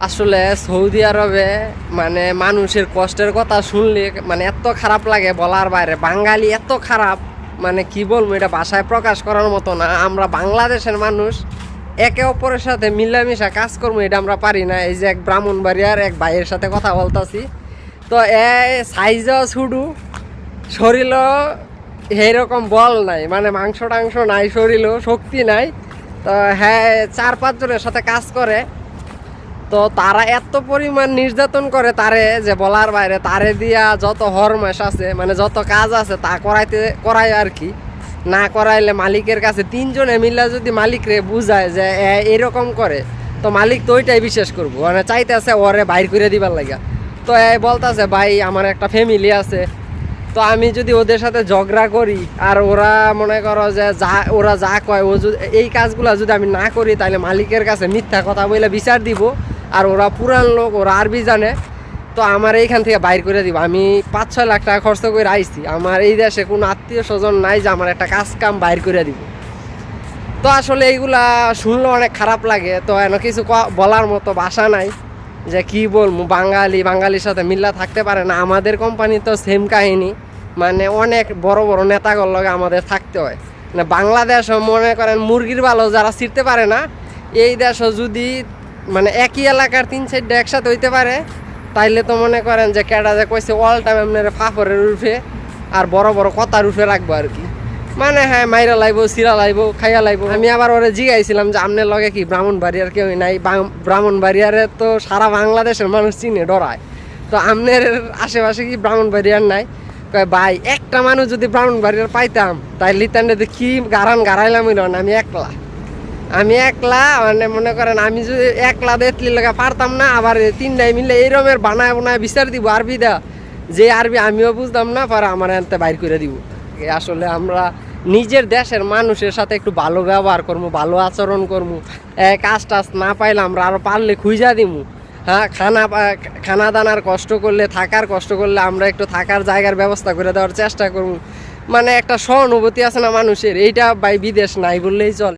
আসলে সৌদি আরবে মানে মানুষের কষ্টের কথা শুনলে মানে এত খারাপ লাগে বলার বাইরে। বাঙালি এত খারাপ মানে কি বলব এটা ভাষায় প্রকাশ করার মতো না। আমরা বাংলাদেশের মানুষ, একে অপরের সাথে মিলামিশা কাজ করব এটা আমরা পারি না। এই যে এক ব্রাহ্মণ ব্রাহ্মণবাড়িয়ার এক ভাইয়ের সাথে কথা বলতাছি। তো এ সাইজও ছুডু, শরীরও এইরকম বল নাই। মানে মাংস টাংস নাই, শরীরও শক্তি নাই। তো হ্যাঁ চার পাঁচজনের সাথে কাজ করে। তো তারা এত পরিমাণ নির্যাতন করে তারে যে বলার বাইরে তারে দিয়া যত হরমাস আছে মানে যত কাজ আছে তা করাইতে করায় আর কি। না করাইলে মালিকের কাছে তিনজনে মিলে যদি মালিকরে বুঝায় যে এরকম করে, তো মালিক তো ওইটাই বিশ্বাস করব। মানে চাইতেছে ওরে বাইর করে দিবার লাগে। তো এ বলতেছে, ভাই, আমার একটা ফ্যামিলি আছে। তো আমি যদি ওদের সাথে ঝগড়া করি, আর ওরা মনে করো যে যা, ওরা যা কয়, ও যদি, এই কাজগুলো যদি আমি না করি তাহলে মালিকের কাছে মিথ্যা কথা বলে বিচার দিব। আর ওরা পুরান লোক, ওরা আরবি জানে। তো আমার এইখান থেকে বাইর করে দিব। আমি পাঁচ, ছয় লাখ টাকা খরচ করে আইছি। আমার এই দেশে কোনো আত্মীয় স্বজন নাই যে আমার একটা কাজ কাম বাইর করে দিব। তো আসলে এইগুলা শুনলে অনেক খারাপ লাগে। তো এন কিছু বলার মতো ভাষা নাই যে কি বলব, বাঙালি, বাঙালির সাথে মিল্লা থাকতে পারে না। আমাদের কোম্পানি তো সেম কাহিনী। মানে অনেক বড় বড় নেতাগর লগে আমাদের থাকতে হয়। মানে বাংলাদেশ মনে করেন মুরগির ভালো যারা ছিঁড়তে পারে না, এই দেশও যদি মানে একই এলাকার তিন সাইডটা একসাথে হইতে পারে, তাইলে তো মনে করেন যে ক্যাডা যে কইছে অল টাইম আপনার ফাফরের রুফে আর বড় বড় কথা রুফে রাখব আর কি। মানে হ্যাঁ মাইরা লাইবো, সিরা লাইবো, খাইয়া লাইবো। আমি আবার ওরে জিগাইছিলাম যে আপনার লগে কি ব্রাহ্মণ বাড়িয়ার কেউ নাই। ব্রাহ্মণ বাড়িয়ারে তো সারা বাংলাদেশের মানুষ চিনে, ডরায়। তো আপনার আশেপাশে কি ব্রাহ্মণ বাড়িয়ার নাই? কয়, ভাই, একটা মানুষ যদি ব্রাহ্মণ বাড়িয়ার পাইতাম তাই লিতান্ডে কি গারান গারাইলাম না, আমি একলা। আমি একলা মানে মনে করেন আমি যদি একলা দেখলি লগা পারতাম না, আবার তিনটাই মিলে এই রমের বানায় বানায় বিচার দিব আরবি দা। যে আরবি আমিও বুঝতাম না, পরে আমার এনতে বাইর করে দিব। আসলে আমরা নিজের দেশের মানুষের সাথে একটু ভালো ব্যবহার করব ভালো আচরণ করব কাজ টাজ না পাইলে আমরা আরও পারলে খুঁজা দিমু। হ্যাঁ খানা খানা দানার কষ্ট করলে, থাকার কষ্ট করলে আমরা একটু থাকার জায়গার ব্যবস্থা করে দেওয়ার চেষ্টা করব মানে একটা সহানুভূতি আছে না মানুষের, এইটা বাই বিদেশ নাই বললেই চলে।